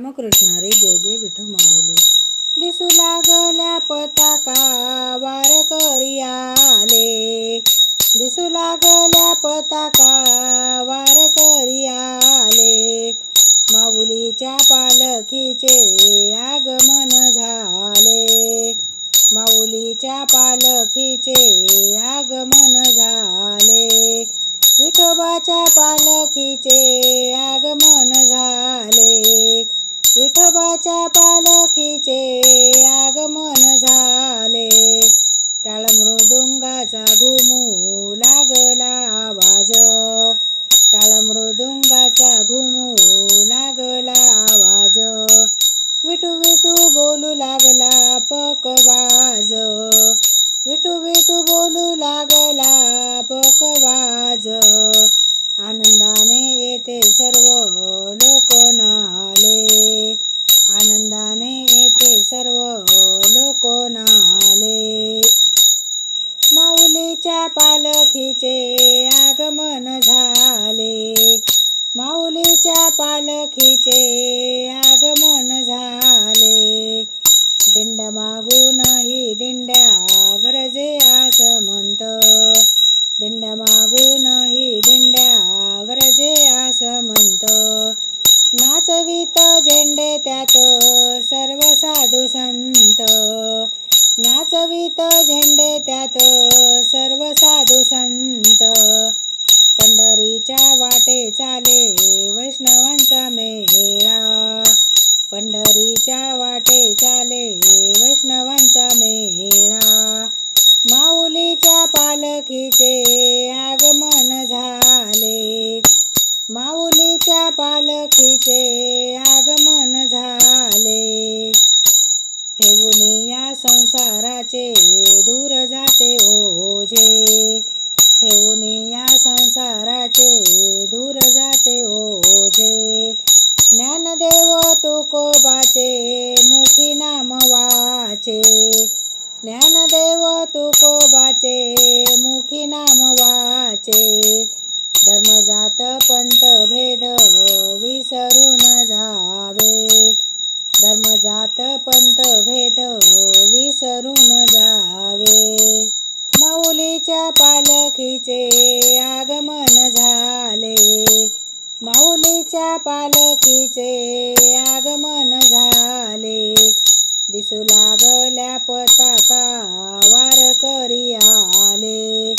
रामकृष्ण रे जय जय विठू माऊली. दिसू लागल्या पताका वार आले दिसू लागल्या पताका वार आले माऊलीच्या पालखीचे आगमन झाले. माऊलीच्या पालखीचे आगमन झाले. विठोबाच्या पालखीचे विठोबाच्या पालखीचे माऊलीच्या पालखीचे आगमन झाले. माऊलीच्या पालखीचे आगमन झाले. दिंड मागूनही दिंड्या गरजे आस म्हणत दिंड्या मागूनही दिंड्या गरजे आस म्हणत. नाचवीत झेंडे त्यात सर्व साधू संत नाचवीत झेंडे त्यात सर्व साधू संत. पंढरीच्या वाटे चाले वैष्णवांचा मेळा. पंढरीच्या वाटे चाले वैष्णवांचा मेळा. माऊलीच्या पालखीचे आगमन झाले. माऊलीच्या पालखीचे आगमन झाले. ठेवून या संसाराचे दूर जाते ओझे. ठेवून या संसाराचे दूर जाते ओझे. ज्ञानदेव तुकोबाचे मुखी नाम वाचे. ज्ञानदेव तुकोबाचे मुखी नाम वाचे. धर्मजात पण जात पंत भेद विसरून जावे. माऊलीच्या पालखीचे आगमन झाले. माऊलीच्या पालखीचे आगमन झाले. दिसू लागल्या पताका वार आले.